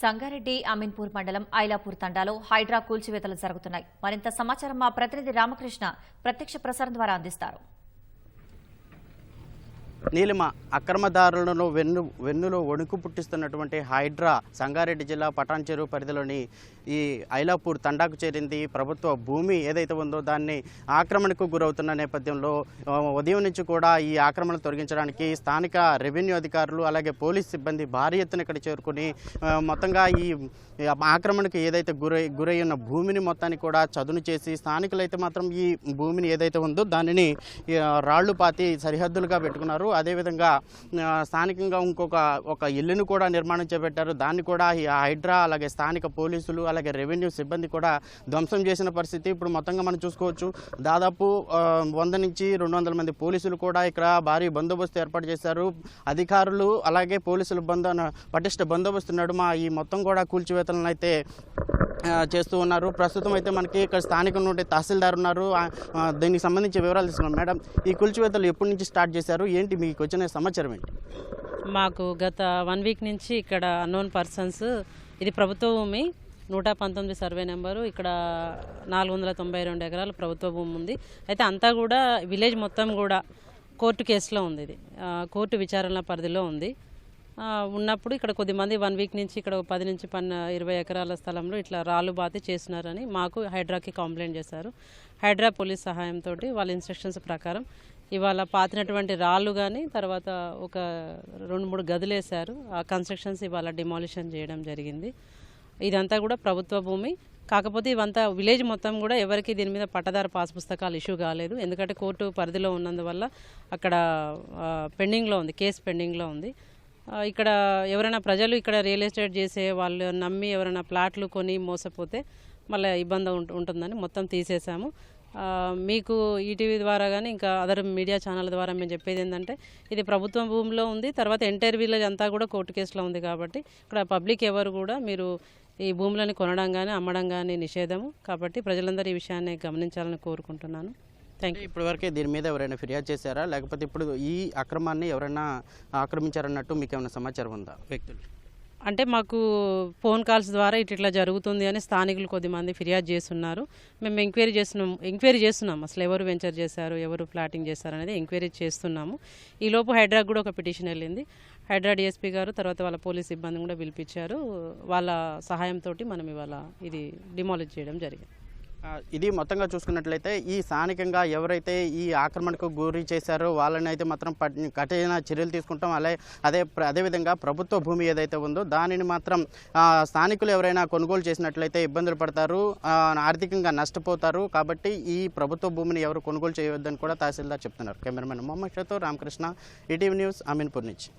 సంగారెడ్డి అమీన్పూర్ మండలం ఐలాపూర్ తండాలో హైడ్రా కూల్చివేతలు జరుగుతున్నాయి. మరింత సమాచారం మా ప్రతినిధి రామకృష్ణ ప్రత్యక్ష ప్రసారం ద్వారా అందిస్తారు. నీలిమ అక్రమదారులను వెన్ను వెన్నులో వణుకు పుట్టిస్తున్నటువంటి హైడ్రా సంగారెడ్డి జిల్లా పటాన్ చెరువు పరిధిలోని ఈ ఐలాపూర్ తండాకు చేరింది. ప్రభుత్వ భూమి ఏదైతే ఉందో దాన్ని ఆక్రమణకు గురవుతున్న నేపథ్యంలో ఉదయం నుంచి కూడా ఈ ఆక్రమణ తొలగించడానికి స్థానిక రెవెన్యూ అధికారులు అలాగే పోలీస్ సిబ్బంది భారీ ఎత్తున ఇక్కడ చేరుకుని మొత్తంగా ఈ ఆక్రమణకు ఏదైతే గురై గురై ఉన్న భూమిని మొత్తాన్ని కూడా చదును చేసి స్థానికులైతే మాత్రం ఈ భూమిని ఏదైతే ఉందో దానిని రాళ్ళు పాతి సరిహద్దులుగా పెట్టుకున్నారు. అదేవిధంగా స్థానికంగా ఇంకొక ఒక ఇల్లును కూడా నిర్మాణం చేపట్టారు. దాన్ని కూడా హైడ్రా అలాగే స్థానిక పోలీసులు అలాగే రెవెన్యూ సిబ్బంది కూడా ధ్వంసం చేసిన పరిస్థితి ఇప్పుడు మొత్తంగా మనం చూసుకోవచ్చు. దాదాపు వంద నుంచి రెండు వందల మంది పోలీసులు కూడా ఇక్కడ భారీ బందోబస్తు ఏర్పాటు చేశారు. అధికారులు అలాగే పోలీసులు బంద పటిష్ట బందోబస్తు నడుమ ఈ మొత్తం కూడా కూల్చివేతలను అయితే చేస్తూ ఉన్నారు. ప్రస్తుతం అయితే మనకి ఇక్కడ స్థానికంగా ఉండే తహసీల్దార్ ఉన్నారు. దీనికి సంబంధించి వివరాలు తీసుకున్నాం. మేడం ఈ కూల్చివేతలు ఎప్పటి నుంచి స్టార్ట్ చేశారు? ఏంటి మీకు వచ్చిన సమాచారం ఏంటి? మాకు గత వన్ వీక్ నుంచి ఇక్కడ అన్నోన్ పర్సన్స్ ఇది ప్రభుత్వ భూమి నూట పంతొమ్మిది సర్వే నెంబరు ఇక్కడ నాలుగు వందల తొంభై రెండు ఎకరాలు ప్రభుత్వ భూమి ఉంది. అయితే అంతా కూడా విలేజ్ మొత్తం కూడా కోర్టు కేసులో ఉంది ఇది. కోర్టు విచారణ పరిధిలో ఉంది. ఉన్నప్పుడు ఇక్కడ కొద్దిమంది వన్ వీక్ నుంచి ఇక్కడ ఒక పది నుంచి పన్న ఇరవై ఎకరాల స్థలంలో ఇట్లా రాళ్ళు బాతి చేసినారని మాకు హైడ్రాకి కంప్లైంట్ చేశారు. హైడ్రా పోలీస్ సహాయంతో వాళ్ళ ఇన్స్ట్రక్షన్స్ ప్రకారం ఇవాళ పాతినటువంటి రాళ్ళు కానీ తర్వాత ఒక రెండు మూడు గదులు వేశారు ఆ కన్స్ట్రక్షన్స్ ఇవాళ డిమాలిషన్ చేయడం జరిగింది. ఇదంతా కూడా ప్రభుత్వ భూమి. కాకపోతే ఇవంతా విలేజ్ మొత్తం కూడా ఎవరికి దీని మీద పట్టదారు పాస్ పుస్తకాలు ఇష్యూ కాలేదు. ఎందుకంటే కోర్టు పరిధిలో ఉన్నందువల్ల అక్కడ పెండింగ్లో ఉంది కేసు పెండింగ్లో ఉంది. ఇక్కడ ఎవరైనా ప్రజలు ఇక్కడ రియల్ ఎస్టేట్ చేసే వాళ్ళు నమ్మి ఎవరైనా ప్లాట్లు కొని మోసపోతే మళ్ళీ ఇబ్బంది ఉంటుందని మొత్తం తీసేసాము మీకు ఈటీవీ ద్వారా కానీ ఇంకా అదర్ మీడియా ఛానల్ ద్వారా మేము చెప్పేది ఏంటంటే ఇది ప్రభుత్వం భూమిలో ఉంది తర్వాత ఎంటైర్ విలేజ్ అంతా కూడా కోర్టు కేసులో ఉంది కాబట్టి ఇక్కడ పబ్లిక్ ఎవరు కూడా మీరు ఈ భూములను కొనడం కానీ అమ్మడం కానీ నిషేధము. కాబట్టి ప్రజలందరూ ఈ విషయాన్ని గమనించాలని కోరుకుంటున్నాను. థ్యాంక్ యూ ఇప్పటి వరకే దీని మీద ఎవరైనా ఫిర్యాదు చేశారా? లేకపోతే ఇప్పుడు ఈ అక్రమాన్ని ఎవరైనా ఆక్రమించారన్నట్టు మీకు ఏమైనా సమాచారం ఉందా? వ్యక్తులు. అంటే మాకు ఫోన్ కాల్స్ ద్వారా ఇటు ఇట్లా జరుగుతుంది అని స్థానికులు కొద్దిమంది ఫిర్యాదు చేస్తున్నారు. మేము ఎంక్వైరీ చేస్తున్నాం ఎంక్వైరీ చేస్తున్నాం. అసలు ఎవరు వెంచర్ చేశారు ఎవరు ప్లాటింగ్ చేశారు అనేది ఎంక్వైరీ చేస్తున్నాము. ఈ లోపు హైడ్రాకు కూడా ఒక పిటిషన్ వెళ్ళింది. హైడ్రా డిఎస్పీ గారు తర్వాత వాళ్ళ పోలీస్ సిబ్బంది కూడా పిలిపించారు. వాళ్ళ సహాయంతో మనం ఇవాళ ఇది డిమాలిజ్ చేయడం జరిగింది. ఇది మొత్తంగా చూసుకున్నట్లయితే ఈ స్థానికంగా ఎవరైతే ఈ ఆక్రమణకు గురి చేశారో వాళ్ళని అయితే మాత్రం పట్- కఠిన చర్యలు తీసుకుంటాం. అలాగే అదే ప్ర- అదేవిధంగా ప్రభుత్వ భూమి ఏదైతే ఉందో దానిని మాత్రం స్థానికులు ఎవరైనా కొనుగోలు చేసినట్లయితే ఇబ్బందులు పడతారు ఆర్థికంగా నష్టపోతారు. కాబట్టి ఈ ప్రభుత్వ భూమిని ఎవరు కొనుగోలు చేయవద్దని కూడా తహసీల్దార్ చెప్తున్నారు. కెమెరామెన్ మొహమ్మద్ షతో రామకృష్ణ ఈటీవీ న్యూస్ అమీన్పూర్ నుంచి.